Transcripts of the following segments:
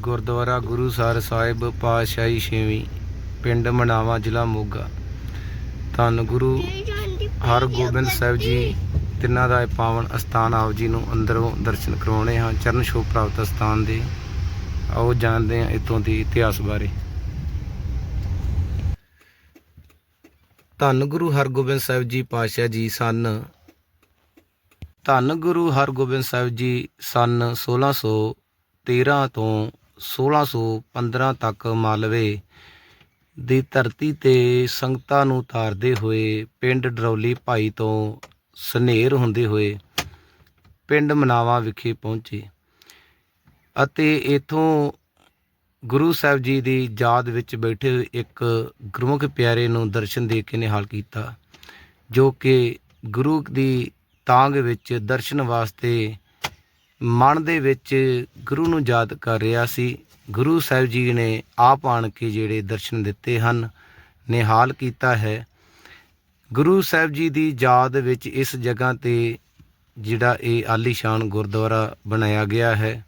ਗੁਰਦੁਆਰਾ ਗੁਰੂ sir ਸਾਹਿਬ, ਪਾਤਸ਼ਾਹੀ ਛੇਵੀਂ, ਪਿੰਡ ਮਨਾਵਾ, ਜ਼ਿਲ੍ਹਾ ਮੋਗਾ। ਧੰਨ ਗੁਰੂ ਹਰਗੋਬਿੰਦ ਸਾਹਿਬ ਜੀ, ਤਿੰਨਾਂ ਦਾ ਇਹ ਪਾਵਨ ਅਸਥਾਨ ਆਪ ਜੀ ਨੂੰ ਅੰਦਰੋਂ ਦਰਸ਼ਨ ਕਰਵਾਉਣੇ ਹਾਂ, ਚਰਨ ਛੋਹ ਪ੍ਰਾਪਤ ਅਸਥਾਨ ਦੇ। ਆਓ ਜਾਣਦੇ ਹਾਂ ਇਤੋਂ ਦੀ ਇਤਿਹਾਸ ਬਾਰੇ। ਧੰਨ ਗੁਰੂ ਹਰਗੋਬਿੰਦ ਸਾਹਿਬ ਜੀ, ਪਾਤਸ਼ਾਹ ਜੀ, ਸਨ। ਧੰਨ ਗੁਰੂ ਹਰਗੋਬਿੰਦ ਸਾਹਿਬ ਜੀ, ਸਨ 1613 ਤੋਂ 1615 ਤੱਕ ਮਾਲਵੇ ਦੀ ਧਰਤੀ ਤੇ ਸੰਗਤਾਂ ਨੂੰ ਤਾਰਦੇ ਹੋਏ ਪਿੰਡ ਡਰੌਲੀ ਭਾਈ ਤੋਂ ਸਨੇਰ ਹੁੰਦੇ ਹੋਏ ਪਿੰਡ ਮਨਾਵਾ ਵਿਖੇ ਪਹੁੰਚੇ ਅਤੇ ਇਥੋਂ ਗੁਰੂ ਸਾਹਿਬ ਜੀ ਦੀ ਯਾਦ ਵਿੱਚ ਬੈਠੇ ਇੱਕ ਗੁਰਮੁਖ ਪਿਆਰੇ ਨੂੰ ਦਰਸ਼ਨ ਦੇ ਕੇ ਨਿਹਾਲ ਕੀਤਾ ਜੋ ਕਿ ਗੁਰੂ ਦੀ ਤਾਂਗ ਵਿੱਚ ਦਰਸ਼ਨ ਵਾਸਤੇ ਮਨ ਦੇ ਵਿੱਚ ਗੁਰੂ ਨੂੰ ਯਾਦ ਕਰ ਰਿਹਾ ਸੀ। ਗੁਰੂ ਸਾਹਿਬ ਜੀ ਨੇ ਆਪ ਆਣ ਕੇ ਜਿਹੜੇ ਦਰਸ਼ਨ ਦਿੱਤੇ ਹਨ, ਨਿਹਾਲ ਕੀਤਾ ਹੈ। ਗੁਰੂ ਸਾਹਿਬ ਜੀ ਦੀ ਯਾਦ ਵਿੱਚ ਇਸ ਜਗ੍ਹਾ ਤੇ ਜਿਹੜਾ ਇਹ ਆਲੀਸ਼ਾਨ ਗੁਰਦੁਆਰਾ ਬਣਾਇਆ ਗਿਆ ਹੈ।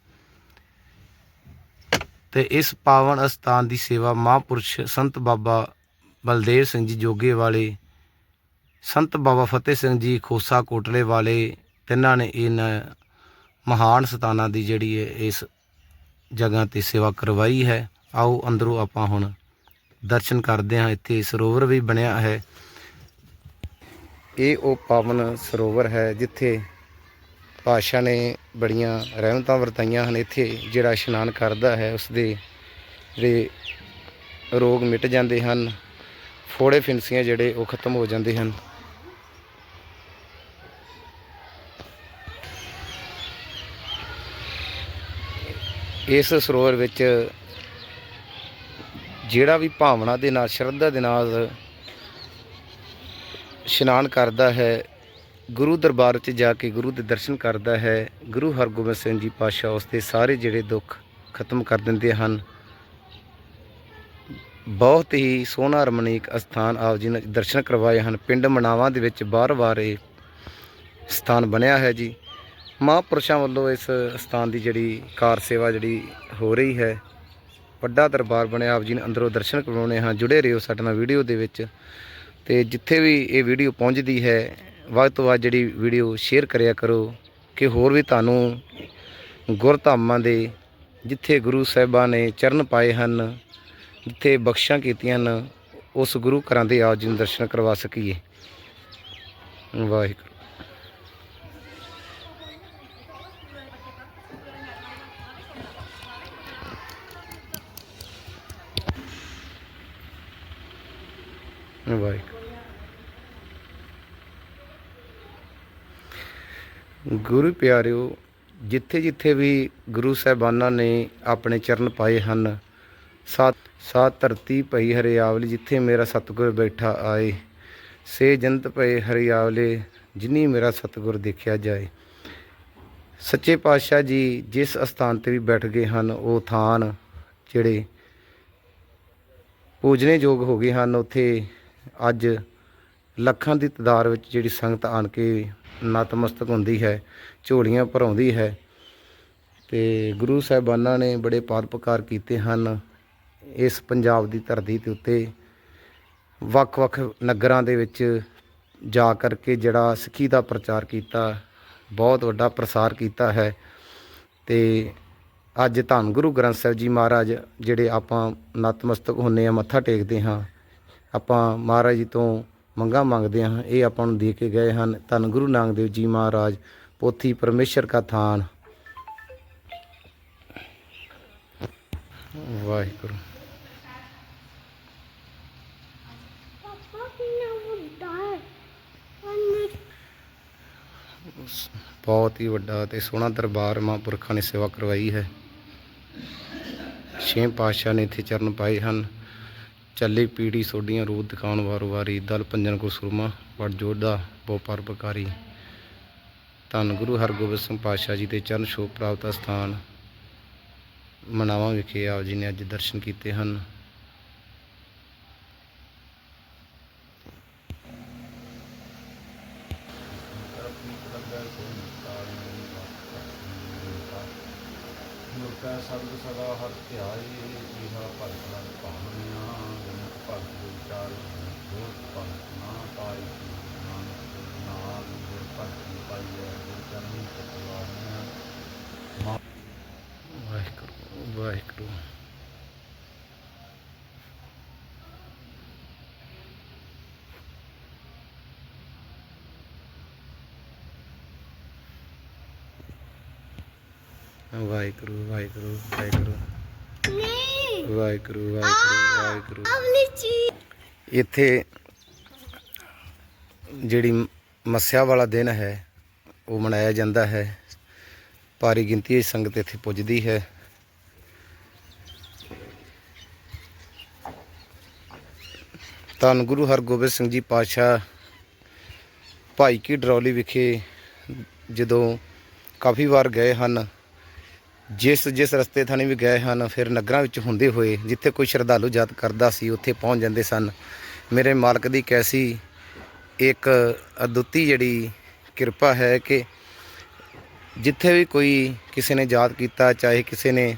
ਤੇ ਇਸ ਪਾਵਨ ਅਸਥਾਨ ਦੀ ਸੇਵਾ ਮਹਾਂਪੁਰਸ਼ ਸੰਤ ਬਾਬਾ ਬਲਦੇਵ ਸਿੰਘ ਜੀ ਜੋਗੇ ਵਾਲੇ, ਸੰਤ ਬਾਬਾ ਫਤਿਹ ਸਿੰਘ ਜੀ ਖੋਸਾ ਕੋਟਲੇ ਵਾਲੇ, ਤਿੰਨਾਂ ਨੇ ਇਹਨਾਂ ਮਹਾਨ ਸਤਾਨਾਂ ਦੀ ਜਿਹੜੀ ਹੈ ਇਸ ਜਗ੍ਹਾ ਤੇ ਸੇਵਾ ਕਰਵਾਈ ਹੈ। ਆਓ ਅੰਦਰੋਂ ਆਪਾਂ ਹੁਣ ਦਰਸ਼ਨ ਕਰਦੇ ਹਾਂ। ਇੱਥੇ ਸਰੋਵਰ ਵੀ ਬਣਿਆ ਹੈ। ਇਹ ਉਹ ਪਾਵਨ ਸਰੋਵਰ ਹੈ ਜਿੱਥੇ ਪਾਸ਼ਾ ਨੇ ਬੜੀਆਂ ਰਹਿਮਤਾਂ ਵਰਤਾਈਆਂ ਹਨ। ਇੱਥੇ ਜਿਹੜਾ ਇਸ਼ਨਾਨ ਕਰਦਾ ਹੈ ਉਸ ਦੇ ਜਿਹੜੇ ਰੋਗ ਮਿਟ ਜਾਂਦੇ ਹਨ। ਫੋੜੇ ਫਿੰਸੀਆਂ ਜਿਹੜੇ ਉਹ ਖਤਮ ਹੋ ਜਾਂਦੇ ਹਨ। ਇਸ ਸਰੋਵਰ ਵਿੱਚ ਜਿਹੜਾ ਵੀ ਭਾਵਨਾ ਦੇ ਨਾਲ, ਸ਼ਰਧਾ ਦੇ ਨਾਲ ਇਸ਼ਨਾਨ ਕਰਦਾ ਹੈ, ਗੁਰੂ ਦਰਬਾਰ 'ਚ ਜਾ ਕੇ ਗੁਰੂ ਦੇ ਦਰਸ਼ਨ ਕਰਦਾ ਹੈ, ਗੁਰੂ ਹਰਗੋਬਿੰਦ ਸਿੰਘ ਜੀ ਪਾਤਸ਼ਾਹ ਉਸ ਦੇ ਸਾਰੇ ਜਿਹੜੇ ਦੁੱਖ ਖਤਮ ਕਰ ਦਿੰਦੇ ਹਨ। ਬਹੁਤ ਹੀ ਸੋਹਣਾ ਰਮਣੀਕ ਅਸਥਾਨ ਆਪ ਜੀ ਨੇ ਦਰਸ਼ਨ ਕਰਵਾਏ ਹਨ। ਪਿੰਡ ਮਨਾਵਾ ਦੇ ਵਿੱਚ ਬਾਰ-ਬਾਰ ਇਹ ਸਥਾਨ ਬਣਿਆ ਹੈ ਜੀ। ਮਹਾਂਪੁਰਸ਼ਾਂ ਵੱਲੋਂ ਇਸ ਸਥਾਨ ਦੀ ਜਿਹੜੀ ਕਾਰ ਸੇਵਾ ਜਿਹੜੀ ਹੋ ਰਹੀ ਹੈ, ਵੱਡਾ ਦਰਬਾਰ ਬਣਿਆ, ਆਪ ਜੀ ਨੇ ਅੰਦਰੋਂ ਦਰਸ਼ਨ ਕਰਵਾਉਣੇ ਹਾਂ ਜੁੜੇ ਰਹੋ ਸਾਡੇ ਨਾਲ ਵੀਡੀਓ ਦੇ ਵਿੱਚ ਤੇ ਜਿੱਥੇ ਵੀ ਇਹ ਵੀਡੀਓ ਪਹੁੰਚਦੀ ਹੈ, ਵੱਧ ਤੋਂ ਵੱਧ ਜਿਹੜੀ ਵੀਡੀਓ ਸ਼ੇਅਰ ਕਰਿਆ ਕਰੋ ਕਿ ਹੋਰ ਵੀ ਤੁਹਾਨੂੰ ਗੁਰਧਾਮਾਂ ਦੇ ਜਿੱਥੇ ਗੁਰੂ ਸਾਹਿਬਾਂ ਨੇ ਚਰਨ ਪਾਏ ਹਨ, ਜਿੱਥੇ ਬਖਸ਼ਾਂ ਕੀਤੀਆਂ ਹਨ, ਉਸ ਗੁਰੂ ਘਰਾਂ ਦੇ ਆਪ ਜੀ ਨੂੰ ਦਰਸ਼ਨ ਕਰਵਾ ਸਕੀਏ। ਵਾਹਿਗੁਰੂ। ਵਾਹਿਗੁਰੂ। ਗੁਰੂ ਪਿਆਰਿਓ, ਜਿੱਥੇ ਜਿੱਥੇ ਵੀ ਗੁਰੂ ਸਾਹਿਬਾਨਾਂ ਨੇ ਆਪਣੇ ਚਰਨ ਪਾਏ ਹਨ, ਸਾਤ ਸਾਤ ਧਰਤੀ ਪਈ ਹਰਿਆਵਲੀ ਜਿੱਥੇ ਮੇਰਾ ਸਤਿਗੁਰ ਬੈਠਾ ਆਏ, ਸੇ ਜੰਤ ਪਏ ਹਰਿਆਵਲੇ ਜਿਨੀ ਮੇਰਾ ਸਤਿਗੁਰ ਦੇਖਿਆ ਜਾਏ। ਸੱਚੇ ਪਾਤਸ਼ਾਹ ਜੀ ਜਿਸ ਅਸਥਾਨ ਤੇ ਵੀ ਬੈਠ ਗਏ ਹਨ, ਉਹ ਥਾਨ ਜਿਹੜੇ ਪੂਜਨੇ ਯੋਗ ਹੋ ਗਏ ਹਨ, ਉੱਥੇ ਅੱਜ ਲੱਖਾਂ ਦੀ ਤਾਦਾਦ ਵਿੱਚ ਜਿਹੜੀ ਸੰਗਤ ਆਣ ਕੇ ਨਤਮਸਤਕ ਹੁੰਦੀ ਹੈ, ਝੋਲੀਆਂ ਭਰਾਉਂਦੀ ਹੈ ਤੇ ਗੁਰੂ ਸਾਹਿਬਾਨਾਂ ਨੇ ਬੜੇ ਪਾਦਪਕਾਰ ਕੀਤੇ ਹਨ ਇਸ ਪੰਜਾਬ ਦੀ ਧਰਤੀ ਦੇ ਉੱਤੇ। ਵੱਖ-ਵੱਖ ਨਗਰਾਂ ਦੇ ਵਿੱਚ ਜਾ ਕਰਕੇ ਜਿਹੜਾ ਸਿੱਖੀ ਦਾ ਪ੍ਰਚਾਰ ਕੀਤਾ, ਬਹੁਤ ਵੱਡਾ ਪ੍ਰਸਾਰ ਕੀਤਾ ਹੈ ਤੇ ਅੱਜ ਧੰਨ ਗੁਰੂ ਗ੍ਰੰਥ ਸਾਹਿਬ ਜੀ ਮਹਾਰਾਜ ਜਿਹੜੇ ਆਪਾਂ ਨਤਮਸਤਕ ਹੁੰਨੇ ਆ, ਮੱਥਾ ਟੇਕਦੇ ਹਾਂ। ਆਪਾਂ ਮਹਾਰਾਜ ਜੀ ਤੋਂ ਮੰਗਾ ਮੰਗਦੇ ਹਾਂ, ਇਹ ਆਪਾਂ ਨੂੰ ਦੇ ਕੇ ਗਏ ਹਨ। ਧੰਨ ਗੁਰੂ ਨਾਨਕ ਦੇਵ ਜੀ ਮਹਾਰਾਜ, ਪੋਥੀ ਪਰਮੇਸ਼ਰ ਕਾ ਥਾਨ। ਵਾਹਿਗੁਰੂ। ਬਹੁਤ ਹੀ ਵੱਡਾ ਤੇ ਸੋਹਣਾ ਦਰਬਾਰ ਮਹਾਂਪੁਰਖਾਂ ਨੇ ਸੇਵਾ ਕਰਵਾਈ ਹੈ। ਛੇ ਪਾਤਸ਼ਾਹ ਨੇ ਇੱਥੇ ਚਰਨ ਪਾਏ ਹਨ। ਚੱਲੇ ਪੀੜੀ ਸੋਡੀਆਂ ਰੂਹ ਦਿਖਾਉਣ ਵਾਰ ਵਾਰੀ ਦਲ ਪੰਜਨ ਕੋ ਸੁਰਮਾ ਵੜ ਜੋਧਾ ਬਹੁ ਪਰਪਕਾਰੀ ਧੰਨ ਗੁਰੂ ਹਰਗੋਬਿੰਦ ਸਿੰਘ ਪਾਤਸ਼ਾਹ ਜੀ ਦੇ ਚਰਨ ਛੋਹ ਪ੍ਰਾਪਤ ਸਥਾਨ ਮਨਾਵਾ ਵਿਖੇ ਆਪ ਜੀ ਨੇ ਅੱਜ ਦਰਸ਼ਨ ਕੀਤੇ ਹਨ। ਮੁਰਕਾ ਸਬਦ ਸਦਾ ਹਰ ਧਿਆਏ ਜੀਹਾ ਭਗਤ ਨਾਲ ਭਾਵਨੀਆਂ ਭਗਤ ਦੇ ਵਿਚਾਰ ਗੁਰ ਭਗਤ ਨਾ ਪਾਈ ਨਾਨਕ ਨਾਮ ਗੁਰ ਭਗਤ ਦੀ ਪਾਈਐ ਗੁਰ ਚਰਨੀ ਚਤਵਾਨੀਆਂ ਵਾਹਿਗੁਰੂ ਵਾਹਿਗੁਰੂ। ਵਾਹਿਗੁਰੂ ਵਾਹਿਗੁਰੂ ਵਾਹਿਗੁਰੂ। ਨਹੀਂ ਵਾਹਿਗੁਰੂ ਵਾਹਿਗੁਰੂ ਵਾਹਿਗੁਰੂ। ਅਵਲੀ ਚੀ ਇੱਥੇ ਜਿਹੜੀ ਮੱਸਿਆ ਵਾਲਾ ਦਿਨ ਹੈ, ਉਹ ਮਨਾਇਆ ਜਾਂਦਾ ਹੈ। ਭਾਰੀ ਗਿਣਤੀ ਵਿੱਚ ਸੰਗਤ ਇੱਥੇ ਪੁੱਜਦੀ ਹੈ। ਧੰਨ ਗੁਰੂ ਹਰਗੋਬਿੰਦ ਸਿੰਘ ਜੀ ਪਾਤਸ਼ਾਹ ਭਾਈ ਕੀ ਡਰੌਲੀ ਵਿਖੇ ਜਦੋਂ ਕਾਫੀ ਵਾਰ ਗਏ ਹਨ ਜਿਸ ਜਿਸ ਰਸਤੇ ਥਾਣੀ ਵੀ ਗਏ ਹਨ, ਫਿਰ ਨਗਰਾਂ ਵਿੱਚ ਹੁੰਦੇ ਹੋਏ, ਜਿੱਥੇ ਕੋਈ ਸ਼ਰਧਾਲੂ ਯਾਦ ਕਰਦਾ ਸੀ, ਉੱਥੇ ਪਹੁੰਚ ਜਾਂਦੇ ਸਨ। ਮੇਰੇ ਮਾਲਕ ਦੀ ਕੈਸੀ ਇੱਕ ਅਦੁੱਤੀ ਜਿਹੜੀ ਕਿਰਪਾ ਹੈ ਕਿ ਜਿੱਥੇ ਵੀ ਕੋਈ ਕਿਸੇ ਨੇ ਯਾਦ ਕੀਤਾ, ਚਾਹੇ ਕਿਸੇ ਨੇ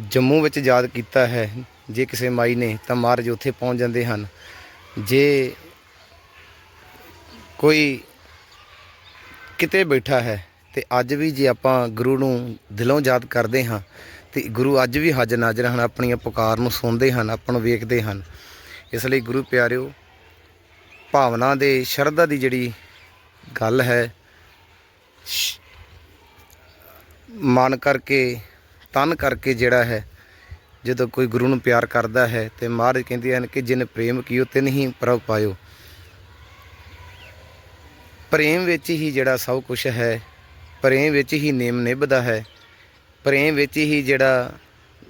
ਜੰਮੂ ਵਿੱਚ ਯਾਦ ਕੀਤਾ ਹੈ, ਜੇ ਕਿਸੇ ਮਾਈ ਨੇ, ਤਾਂ ਮਹਾਰਾਜ ਉੱਥੇ ਪਹੁੰਚ ਜਾਂਦੇ ਹਨ। ਜੇ ਕੋਈ ਕਿਤੇ ਬੈਠਾ ਹੈ ਤੇ ਅੱਜ ਵੀ ਜੇ ਆਪਾਂ ਗੁਰੂ ਨੂੰ ਦਿਲੋਂ ਯਾਦ ਕਰਦੇ ਹਾਂ, ਤੇ ਗੁਰੂ ਅੱਜ ਵੀ ਹਾਜ਼ਰ ਨਾਜ਼ਰ ਹਨ, ਆਪਣੀਆਂ ਪੁਕਾਰ ਨੂੰ ਸੁਣਦੇ ਹਨ, ਆਪਾਂ ਨੂੰ ਵੇਖਦੇ ਹਨ। ਇਸ ਲਈ ਗੁਰੂ ਪਿਆਰਿਓ, ਭਾਵਨਾ ਦੇ, ਸ਼ਰਧਾ ਦੀ ਜਿਹੜੀ ਗੱਲ ਹੈ, ਸ਼- ਮਨ ਕਰਕੇ, ਤਨ ਕਰਕੇ ਜਿਹੜਾ ਹੈ, ਜਦੋਂ ਕੋਈ ਗੁਰੂ ਨੂੰ ਪਿਆਰ ਕਰਦਾ ਹੈ, ਤੇ ਮਹਾਰਾਜ ਕਹਿੰਦੇ ਹਨ ਕਿ ਜਿਨ ਪ੍ਰੇਮ ਕੀਓ, ਤਿਨ ਹੀ ਪ੍ਰਭ ਪਾਇਓ। ਪ੍ਰੇਮ ਵਿੱਚ ਹੀ ਜਿਹੜਾ ਸਭ ਕੁਝ ਹੈ ਪ੍ਰੇਮ ਵਿੱਚ ਹੀ ਨੇਮ ਨਿਭਦਾ ਹੈ। ਪ੍ਰੇਮ ਵਿੱਚ ਹੀ ਜਿਹੜਾ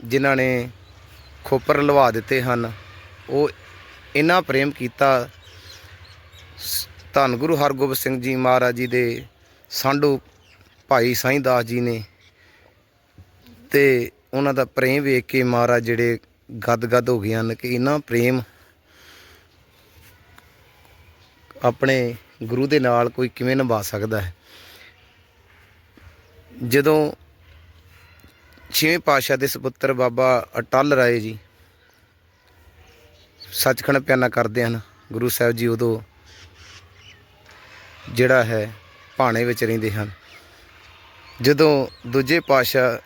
ਜਿਨ੍ਹਾਂ ਨੇ ਖੋਪਰ ਲਵਾ ਦਿੱਤੇ ਹਨ, ਉਹ ਇੰਨਾ ਪ੍ਰੇਮ ਕੀਤਾ। ਸ- ਧੰਨ ਗੁਰੂ ਹਰਗੋਬਿੰਦ ਸਿੰਘ ਜੀ ਮਹਾਰਾਜ ਜੀ ਦੇ ਸਾਂਢੂ ਭਾਈ ਸਾਈਂ ਦਾਸ ਜੀ ਨੇ ਤੇ ਉਹਨਾਂ ਦਾ ਪ੍ਰੇਮ ਵੇਖ ਕੇ ਮਹਾਰਾਜ ਜਿਹੜੇ ਗਦ-ਗਦ ਹੋ ਗਏ ਹਨ ਕਿ ਇੰਨਾ ਪ੍ਰੇਮ ਆਪਣੇ ਗੁਰੂ ਦੇ ਨਾਲ ਕੋਈ ਕਿਵੇਂ ਨਿਭਾ ਸਕਦਾ ਹੈ। ਜਦੋਂ ਛੇਵੇਂ ਪਾਤਸ਼ਾਹ ਦੇ ਸੁਪੁੱਤਰ ਬਾਬਾ ਅਟਲ ਰਾਏ ਜੀ ਸੱਚਖੰਡ ਪਿਆਨਾ ਕਰਦੇ ਹਨ, ਗੁਰੂ ਸਾਹਿਬ ਜੀ ਉਦੋਂ ਜਿਹੜਾ ਹੈ ਭਾਣੇ ਵਿੱਚ ਰਹਿੰਦੇ ਹਨ। ਜਦੋਂ ਦੂਜੇ ਪਾਤਸ਼ਾਹ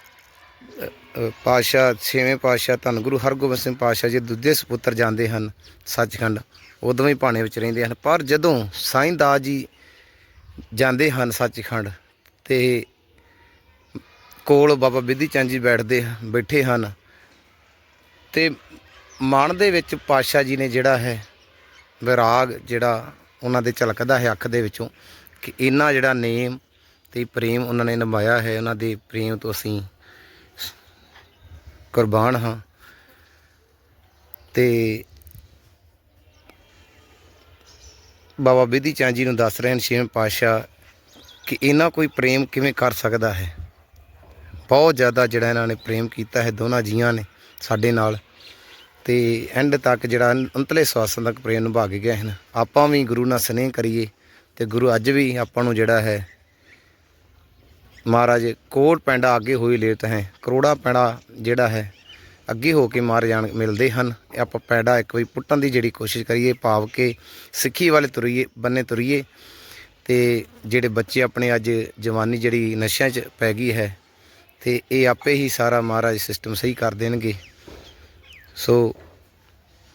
ਪਾਤਸ਼ਾਹ, ਛੇਵੇਂ ਪਾਤਸ਼ਾਹ ਧੰਨ ਗੁਰੂ ਹਰਗੋਬਿੰਦ ਸਿੰਘ ਪਾਤਸ਼ਾਹ ਜੀ ਦੂਜੇ ਸੁਪੁੱਤਰ ਜਾਂਦੇ ਹਨ ਸੱਚਖੰਡ ਉਦੋਂ ਵੀ ਭਾਣੇ ਵਿੱਚ ਰਹਿੰਦੇ ਹਨ। ਪਰ ਜਦੋਂ ਸਾਈਂ ਦਾਸ ਜੀ ਜਾਂਦੇ ਹਨ ਸੱਚਖੰਡ ਤੇ ਕੋਲ ਬਾਬਾ ਬਿੱਧੀ ਚੰਦ ਜੀ ਬੈਠਦੇ ਬੈਠੇ ਹਨ। ਤੇ ਮਨ ਦੇ ਵਿੱਚ ਪਾਤਸ਼ਾਹ ਜੀ ਨੇ ਜਿਹੜਾ ਹੈ, ਵਿਰਾਗ ਜਿਹੜਾ ਉਹਨਾਂ ਦੇ ਝਲਕਦਾ ਹੈ ਅੱਖ ਦੇ ਵਿੱਚੋਂ, ਕਿ ਇਹਨਾਂ ਜਿਹੜਾ ਨੇਮ ਤੇ ਪ੍ਰੇਮ ਉਹਨਾਂ ਨੇ ਨਿਭਾਇਆ ਹੈ, ਉਹਨਾਂ ਦੇ ਪ੍ਰੇਮ ਤੋਂ ਅਸੀਂ ਕੁਰਬਾਨ ਹਾਂ। ਤੇ ਬਾਬਾ ਬਿਧੀ ਚੰਦ ਜੀ ਨੂੰ ਦੱਸ ਰਹੇ ਹਨ ਛੇਵੇਂ ਪਾਤਸ਼ਾਹ ਕਿ ਇਹਨਾਂ ਕੋਈ ਪ੍ਰੇਮ ਕਿਵੇਂ ਕਰ ਸਕਦਾ ਹੈ? ਬਹੁਤ ਜ਼ਿਆਦਾ ਜਿਹੜਾ ਇਹਨਾਂ ਨੇ ਪ੍ਰੇਮ ਕੀਤਾ ਹੈ, ਦੋਨਾਂ ਜੀਆਂ ਨੇ ਸਾਡੇ ਨਾਲ। ਤੇ ਐਂਡ ਤੱਕ ਜਿਹੜਾ ਅੰਤਲੇ ਸਵਾਸਾਂ ਤੱਕ ਪ੍ਰੇਮ ਨਿਭਾ ਕੇ ਗਏ ਹਨ। ਆਪਾਂ ਵੀ ਗੁਰੂ ਨਾਲ ਸਨੇਹ ਕਰੀਏ ਤੇ ਗੁਰੂ ਅੱਜ ਵੀ ਆਪਾਂ ਨੂੰ ਜਿਹੜਾ ਹੈ, ਮਹਾਰਾਜ ਕੋਟ ਪੈਂਡਾ ਅੱਗੇ ਹੋਈ ਲੇਟ ਹੈ, ਕਰੋੜਾ ਪੈਂਡਾ ਜਿਹੜਾ ਹੈ, ਅੱਗੇ ਹੋ ਕੇ ਮਾਰ ਜਾਣ ਮਿਲਦੇ ਹਨ। ਇਹ ਆਪਾਂ ਪੈੜਾ ਇੱਕ ਵਾਰੀ ਪੁੱਟਣ ਦੀ ਜਿਹੜੀ ਕੋਸ਼ਿਸ਼ ਕਰੀਏ, ਭਾਵ ਕੇ ਸਿੱਖੀ ਵਾਲੇ ਤੁਰੀਏ, ਬੰਨੇ ਤੁਰੀਏ। ਤੇ ਜਿਹੜੇ ਬੱਚੇ ਆਪਣੇ ਅੱਜ ਜਵਾਨੀ ਜਿਹੜੀ ਨਸ਼ਿਆਂ 'ਚ ਪੈ ਗਈ ਹੈ ਤੇ ਇਹ ਆਪੇ ਹੀ ਸਾਰਾ ਮਹਾਰਾਜ ਸਿਸਟਮ ਸਹੀ ਕਰ ਦੇਣਗੇ। ਸੋ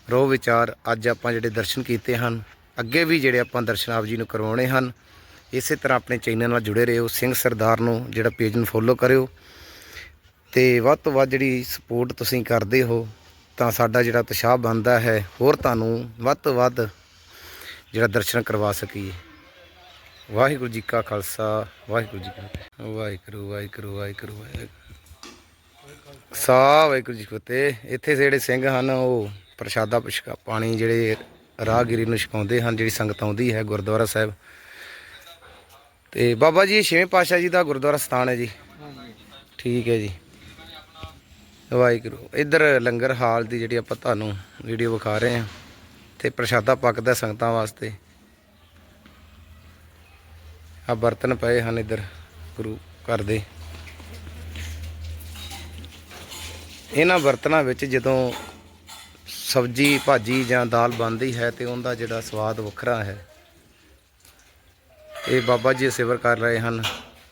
ਰੋ ਵਿਚਾਰ ਅੱਜ ਆਪਾਂ ਜਿਹੜੇ ਦਰਸ਼ਨ ਕੀਤੇ ਹਨ, ਅੱਗੇ ਵੀ ਜਿਹੜੇ ਆਪਾਂ ਦਰਸ਼ਨ ਆਪ ਜੀ ਨੂੰ ਕਰਵਾਉਣੇ ਹਨ, ਇਸੇ ਤਰ੍ਹਾਂ ਆਪਣੇ ਚੈਨਲ ਨਾਲ ਜੁੜੇ ਰਹੋ, ਸਿੰਘ ਸਰਦਾਰ ਨੂੰ ਜਿਹੜਾ ਪੇਜ ਨੂੰ ਫੋਲੋ ਕਰਿਓ। ਤੇ ਵੱਧ ਤੋਂ ਵੱਧ ਜਿਹੜੀ ਸਪੋਰਟ ਤੁਸੀਂ ਕਰਦੇ ਹੋ, ਤਾਂ ਸਾਡਾ ਜਿਹੜਾ ਉਤਸ਼ਾਹ ਬਣਦਾ ਹੈ, ਹੋਰ ਤੁਹਾਨੂੰ ਵੱਧ ਤੋਂ ਵੱਧ ਜਿਹੜਾ ਦਰਸ਼ਨ ਕਰਵਾ ਸਕੀਏ। ਵਾਹਿਗੁਰੂ ਜੀ ਕਾ ਖਾਲਸਾ, ਵਾਹਿਗੁਰੂ ਜੀ ਕੀ ਫਤਿਹ। ਵਾਹਿਗੁਰੂ ਵਾਹਿਗੁਰੂ ਵਾਹਿਗੁਰੂ ਵਾਹਿਗੁਰੂ। ਸਾ, ਵਾਹਿਗੁਰੂ ਜੀ ਫਤਿਹ। ਇੱਥੇ ਜਿਹੜੇ ਸਿੰਘ ਹਨ, ਉਹ ਪ੍ਰਸ਼ਾਦਾ ਪੁਸ਼ਕਾ ਪਾਣੀ ਜਿਹੜੇ ਰਾਹਗੀਰੀ ਨੂੰ ਛਕਾਉਂਦੇ ਹਨ, ਜਿਹੜੀ ਸੰਗਤ ਆਉਂਦੀ ਹੈ ਗੁਰਦੁਆਰਾ ਸਾਹਿਬ। ਤੇ ਬਾਬਾ ਜੀ ਛੇਵੇਂ ਪਾਤਸ਼ਾਹ ਜੀ ਦਾ ਗੁਰਦੁਆਰਾ ਸਥਾਨ ਹੈ ਜੀ। ਠੀਕ ਹੈ ਜੀ। ਵਾਹਿਗੁਰੂ। ਇੱਧਰ ਲੰਗਰ ਹਾਲ ਦੀ ਜਿਹੜੀ ਆਪਾਂ ਤੁਹਾਨੂੰ ਵੀਡੀਓ ਵਿਖਾ ਰਹੇ ਹਾਂ, ਤੇ ਪ੍ਰਸ਼ਾਦਾ ਪੱਕਦਾ ਸੰਗਤਾਂ ਵਾਸਤੇ। ਆ ਬਰਤਨ ਪਏ ਹਨ ਇੱਧਰ, ਗੁਰੂ ਘਰ ਦੇ। ਇਹਨਾਂ ਬਰਤਨਾਂ ਵਿੱਚ ਜਦੋਂ ਸਬਜੀ, ਭਾਜੀ ਜਾਂ ਦਾਲ ਬਣਦੀ ਹੈ ਤੇ ਉਹਦਾ ਜਿਹੜਾ ਸਵਾਦ ਵੱਖਰਾ ਹੈ। ਇਹ ਬਾਬਾ ਜੀ ਸੇਵਾ ਕਰ ਰਹੇ ਹਨ।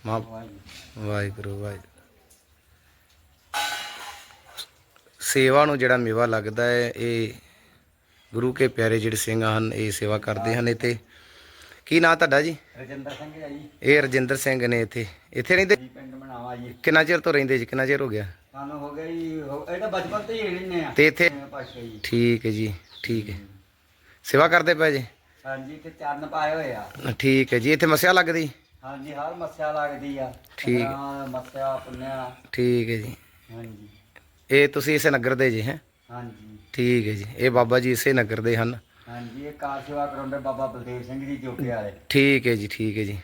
ਮਾਂ ਵਾਹਿਗੁਰੂ ਵਾਹਿਗੁਰੂ। ਸੇਵਾ ਨੂੰ ਜਿਹੜਾ ਮੇਵਾ ਲੱਗਦਾ ਹੈ, ਇਹ ਗੁਰੂ ਕੇ ਪਿਆਰੇ ਜਿਹੜੇ ਸਿੰਘ ਹਨ, ਇਹ ਸੇਵਾ ਕਰਦੇ ਹਨ ਇੱਥੇ। ਕੀ ਨਾਂ ਤੁਹਾਡਾ ਜੀ? ਰਜਿੰਦਰ ਸਿੰਘ ਹੈ ਜੀ। ਇਹ ਰਜਿੰਦਰ ਸਿੰਘ ਨੇ ਇੱਥੇ। ਇੱਥੇ ਰਹਿੰਦੇ? ਜੀ ਪਿੰਡ ਬਣਾਵਾ ਜੀ। ਕਿੰਨਾ ਚਿਰ ਤੋਂ ਰਹਿੰਦੇ ਜੀ? ਕਿੰਨਾ ਚਿਰ ਹੋ ਗਿਆ? ਸਾਨੂੰ ਹੋ ਗਿਆ ਜੀ ਹੋ- ਇਹ ਤਾਂ ਬਚਪਨ ਤੋਂ ਹੀ ਰਹਿੰਦੇ ਆ। ਤੇ ਇੱਥੇ ਪਾਸ਼ਾ ਜੀ। ਠੀਕ ਹੈ ਜੀ ਠੀਕ ਹੈ। ਸੇਵਾ ਕਰਦੇ ਪਏ ਜੀ? ਹਾਂਜੀ ਤੇ ਚਰਨ ਪਾਏ ਹੋਏ ਆ। ਠੀਕ ਹੈ ਜੀ। ਇੱਥੇ ਮਸਿਆ ਲੱਗਦੀ? ਹਾਂਜੀ ਹਰ ਮੱਸਿਆ ਲੱਗਦੀ ਆ। ਠੀਕ। ਸੰਗਰਾਂਦ, ਮੱਸਿਆ ਪੁੰਨਿਆ। ਠੀਕ ਹੈ ਜੀ। ਹਾਂਜੀ। ਇਹ ਤੁਸੀਂ ਇਸੇ ਨਗਰ ਦੇ ਜੀ ਹੈ? ਹਾਂਜੀ। ਠੀਕ ਹੈ ਜੀ। ਇਹ ਬਾਬਾ ਜੀ ਇਸੇ ਨਗਰ ਦੇ ਹਨ। ਹਾਂਜੀ ਇਹ ਕਾਰ ਸੇਵਾ ਕਰਾਉਂਦੇ ਬਾਬਾ ਬਲਦੇਵ ਸਿੰਘ ਜੀ ਜੋਗੇ ਵਾਲੇ। ਠੀਕ ਹੈ ਜੀ ਠੀਕ ਹੈ ਜੀ।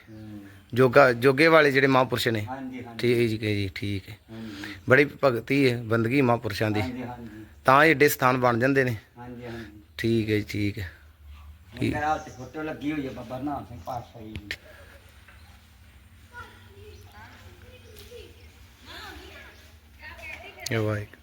ਜੋਗਾ ਜੋਗੇ ਵਾਲੇ ਜਿਹੜੇ ਮਹਾਂਪੁਰਸ਼ ਨੇ। ਹਾਂਜੀ ਹਾਂਜੀ। ਠੀਕ ਹੈ ਜੀ ਠੀਕ ਹੈ ਹਾਂਜੀ। ਬੜੀ ਭਗਤੀ ਹੈ ਬੰਦਗੀ ਮਹਾਂਪੁਰਸ਼ਾਂ ਦੀ। ਹਾਂਜੀ ਹਾਂਜੀ। ਤਾਂ ਇਹ ਏਡੇ ਸਥਾਨ ਬਣ ਜਾਂਦੇ ਨੇ। ਹਾਂਜੀ ਹਾਂਜੀ। ਠੀਕ ਹੈ ਜੀ ਠੀਕ ਹੈ। ਠੀਕ। ਮੇਰਾ ਹੱਥ ਫੋਟੋ ਲੱਗੀ ਹੋਈ ਹੈ ਬਾਬਾ ਨਾਮ ਸਿੰਘ ਪਾਸ਼ਾ ਜੀ ਦੀ। ਇਹ ਵਾਹਿਗੁਰੂ।